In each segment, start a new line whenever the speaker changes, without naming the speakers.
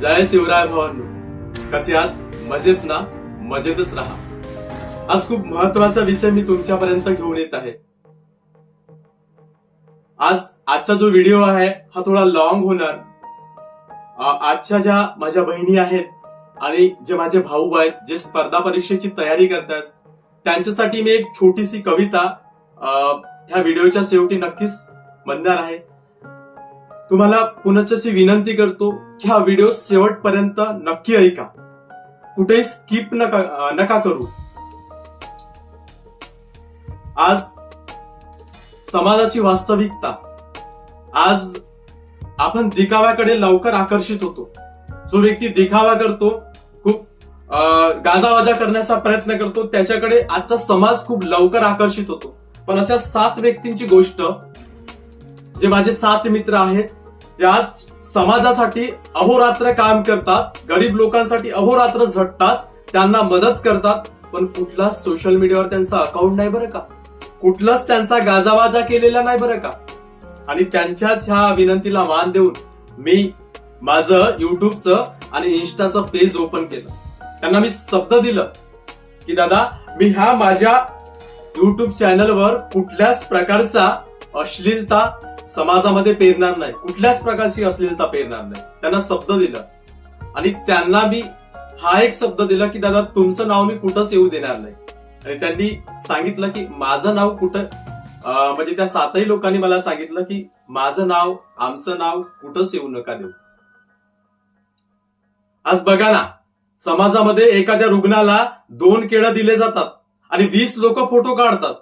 जय शिवराय भावांनो. कसे आहात? मजेत ना? मजेतच राहा. आज खूप महत्त्वाचा विषय मी तुमच्यापर्यंत घेऊन येत आहे. आज आजचा जो व्हिडिओ आहे हा थोडा लॉंग होणार. आजच्या ज्या माझ्या बहिणी आहेत आणि जे माझे भाऊ आहेत जे स्पर्धा परीक्षेची तयारी करतात त्यांच्यासाठी मी एक छोटीशी कविता ह्या व्हिडिओच्या शेवटी नक्कीच म्हणणार आहे. तुम्हाला पुनश्च विनंती करतो की हा व्हिडिओ शेवटपर्यंत नक्की ऐका. कुठेही स्किप नका नका करू. आज समाजाची वास्तविकता. आज आपण दिखाव्याकडे लवकर आकर्षित होतो. जो व्यक्ती दिखावा करतो खूप अं, गाजावाजा करण्याचा प्रयत्न करतो त्याच्याकडे आजचा समाज खूप लवकर आकर्षित होतो. पण अशा सात व्यक्तींची गोष्ट जे माझे सात मित्र आहेत त्या समाजासाठी अहोरात्र काम करतात गरीब लोकांसाठी अहोरात्र झटतात त्यांना मदत करतात. पण कुठलाच सोशल मीडियावर त्यांचा अकाउंट नाही बरं का? कुठलाच त्यांचा गाजावाजा केलेला नाही बरं का? आणि त्यांच्याच ह्या विनंतीला मान देऊन मी माझं युट्यूबचं आणि इन्स्टाचं पेज ओपन केलं. त्यांना मी शब्द दिलं की दादा मी ह्या माझ्या युट्यूब चॅनलवर कुठल्याच प्रकारचा अश्लीलता समाजामध्ये पेरणार नाही. कुठल्याच प्रकारची अश्लीलता पेरणार नाही. त्यांना शब्द दिलं. आणि त्यांना मी हा एक शब्द दिला की दादा तुमचं नाव मी कुठंच येऊ देणार नाही. आणि त्यांनी सांगितलं की माझं नाव कुठं म्हणजे त्या सातही लोकांनी मला सांगितलं की माझं नाव आमचं नाव कुठंच येऊ नका देऊ. आज बघा ना समाजामध्ये एखाद्या रुग्णाला दोन केळं दिले जातात आणि वीस लोक फोटो काढतात.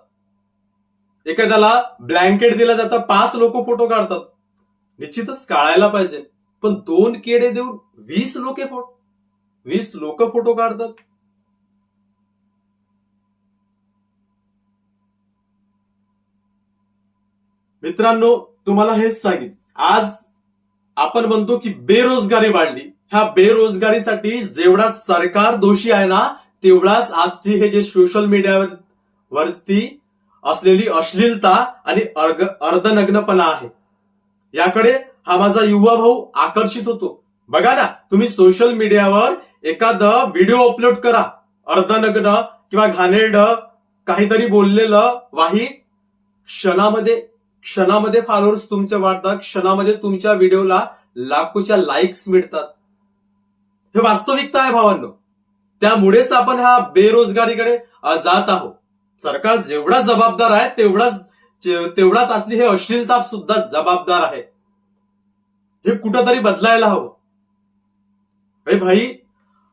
एखाद्याला ब्लँकेट दिलं जातं पाच लोक फोटो काढतात. निश्चितच काढायला पाहिजे. पण दोन केडे देऊन वीस लोक फोटो वीस लोक फोटो काढतात. मित्रांनो तुम्हाला हेच सांगितलं आज आपण म्हणतो की बेरोजगारी वाढली. ह्या बेरोजगारीसाठी जेवढा सरकार दोषी आहे ना तेवढाच आजची हे जे सोशल मीडियावर वरती असलेली अश्लीलता आणि अर्ग अर्धनग्नपणा आहे. याकडे हा माझा युवा भाऊ आकर्षित होतो. बघा ना तुम्ही सोशल मीडियावर एखादा व्हिडिओ अपलोड करा. अर्धनग्न किंवा घाणेरड काहीतरी बोललेलं वाही क्षणामध्ये क्षणामध्ये फॉलोअर्स तुमचे वाढतात क्षणामध्ये तुमच्या व्हिडिओला लाखोच्या लाईक्स मिळतात. हे वास्तविकता आहे भावांनो. त्यामुळेच आपण ह्या बेरोजगारीकडे जात आहोत. सरकार जेवढा जबाबदार आहे तेवढाच तेवढाच असली हे अश्लीलता सुद्धा जबाबदार आहे. हे कुठंतरी बदलायला हवं. अरे भाई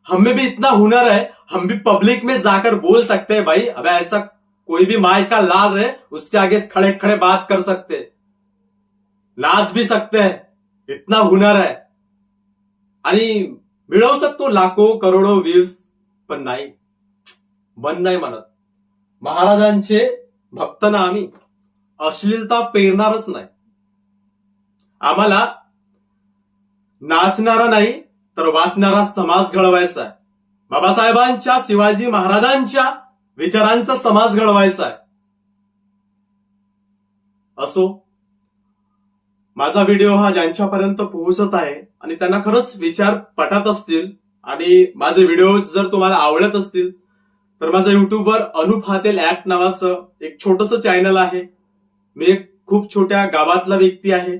हमें भी इतना हुनर है हम भी पब्लिक में जाकर बोल सकते हैं भाई। अब ऐसा कोई भी माइक का लाल रहे उसके आगे खड़े खड़े बात कर सकते हैं। भी सकते हैं। इतना हुनर है। आणि मिळवू शकतो लाखो करोडो व्ह्यूज पण नाही। मन नाही म्हणत महाराजांचे भक्त ना आम्ही अश्लीलता पेरणारच नाही. आम्हाला नाचणारा नाही तर वाचणारा समाज घडवायचा आहे. बाबासाहेबांच्या शिवाजी महाराजांच्या विचारांचा समाज घडवायचा आहे. असो माझा व्हिडिओ हा ज्यांच्यापर्यंत पोहोचत आहे आणि त्यांना खरंच विचार पटत असतील आणि माझे व्हिडिओ जर तुम्हाला आवडत असतील तर माझं युट्यूबवर अनुप हातेल ऍक्ट नावाचं एक छोटस चॅनल आहे. मी एक खूप छोट्या गावातला व्यक्ती आहे.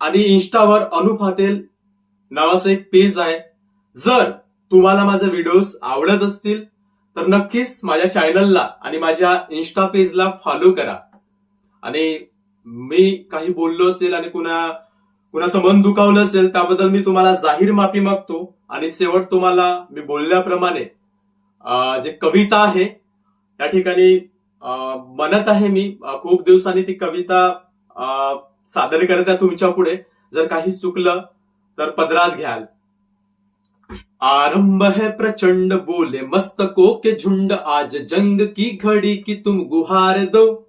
आणि इन्स्टावर अनुप हातेल नावाचं एक पेज आहे. जर तुम्हाला माझे व्हिडिओज आवडत असतील तर नक्कीच माझ्या चॅनलला आणि माझ्या इन्स्टा पेजला फॉलो करा. आणि मी काही बोललो असेल आणि कुणा कुणाचं मन दुखावलं असेल त्याबद्दल मी तुम्हाला जाहीर माफी मागतो. आणि शेवट तुम्हाला मी बोलल्याप्रमाणे जे कविता आहे त्या ठिकाणी अं, म्हणत आहे मी. खूप दिवसांनी ती कविता अं, सादर करत आहे तुमच्यापुढे. जर काही चुकलं तर पदरात घ्याल. आरंभ है प्रचंड बोले मस्तकों के झुंड आज जंग की घड़ी की तुम गुहार दो.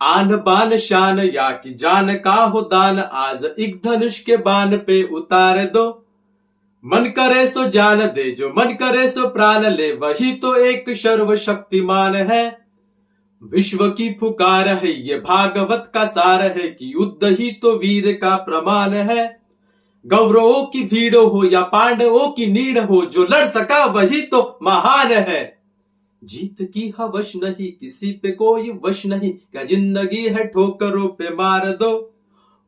आन बान शान या की जान का हो दान आज एक धनुष के बान पे उतार दो. मन करे सो जान दे, जो मन करे सो प्राण ले, वही तो एक सर्वशक्तिमान है। विश्व की पुकार है, ये भागवत का सार है कि युद्ध ही तो वीर का प्रमाण है। गौरवों की भीड़ हो या पांडवों की नीड हो, जो लड़ सका वही तो महान है। जीत की हवश नहीं, किसी पे कोई वश नहीं, क्या ज़िंदगी है ठोकरों पे मार दो।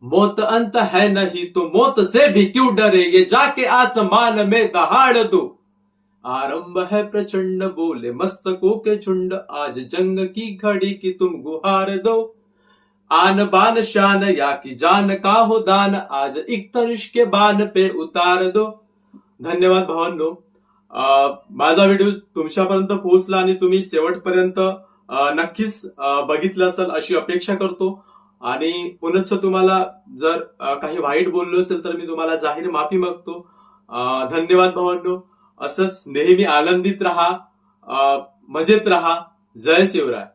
मौत अंत है नहीं तो मौत से भी क्यों डरे ये जाके आसमान में दहाड़ दो। आरंभ है प्रचंड बोले, मस्तकों के झुंड, आज जंग की घड़ी की तुम गुहार दो। आन बान शान या की जान का हो दान, आज एक तनिष के बान पे उतार दो। धन्यवाद भावांनो। माझा व्हिडिओ तुमच्यापर्यंत पोहोचला आणि तुम्ही शेवटपर्यंत नक्कीच बघितलं असेल अशी अपेक्षा करतो. आणि पुनश्च तुम्हाला जर काही वाईट बोललो असेल तर मी तुम्हाला जाहीर माफी मागतो. धन्यवाद भावांनो. असंच नेहमी आनंदित राहा मजेत राहा. जय शिवराय.